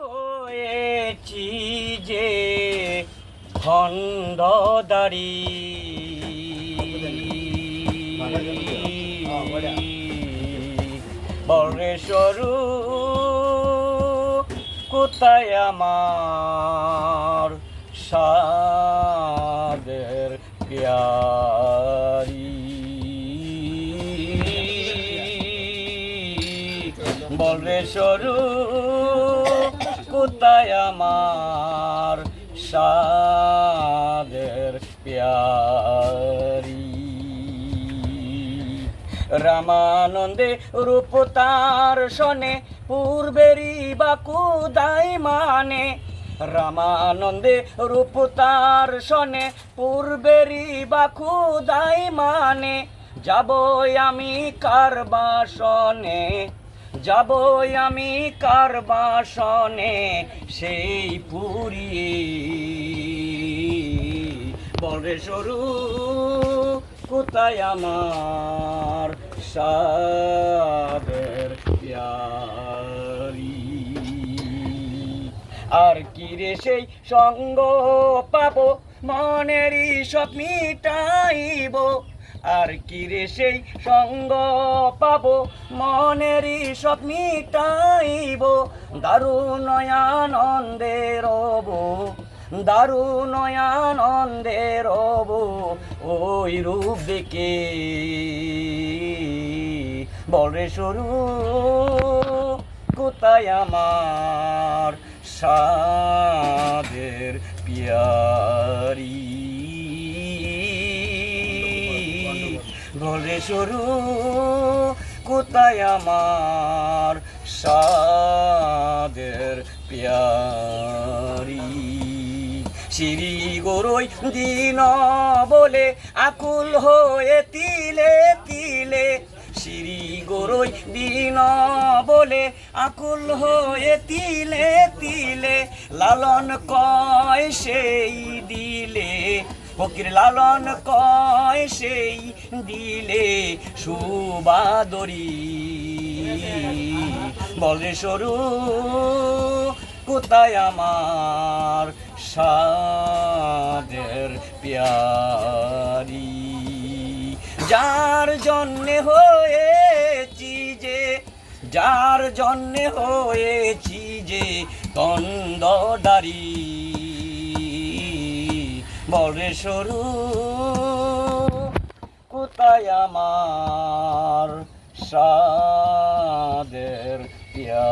হয়েছি যে খণ্ডদারি বরেশ্বরু কোথায় আমার সাদের প্যারি বরেশ্বরু কোথায় আমার সাদের প্যারি। রামানন্দে রূপ তার শনে, পূর্বেরই বাকুদাই মানে। রামানন্দে রূপ তার শনে, পূর্বেরই বাকুদাই মানে। যাবই আমি কার বাসনে যাবই আমি কার বাসনে সেই পুরী। বলে সরু, কোথায় আমার সাদের আর কি রে সেই সঙ্গ পাবো, মনেরই সব মিটাইব? আর কি রে সেই সঙ্গ পাবো? মনেরই সব মিটাইব। দারুণ আনন্দে রব দারুণ আনন্দে রব, ওই রূপ দেখে। বলে সরু, কোথায় আমার সাদের পিয়ারি? বলে, সরু, কোথায় আমার সাদের পিয়ারি? শ্রী গরুই দিন বলে, আকুল হয়ে তিলে তিলে। শ্রী গরুই দিন বলে, আকুল হয়ে তিলে তিলে। লালন কয় সেই দিলে ফকির লালন কয় সেই দিলে সুবাদরি। বলে সরু, কোথায় আমার সাদের প্যারি? যার জন্যে হয়েছি যে, যার জন্যে হয়েছি যে কন্দডারি বলে সরু কোথায় আমার সাদের পিয়া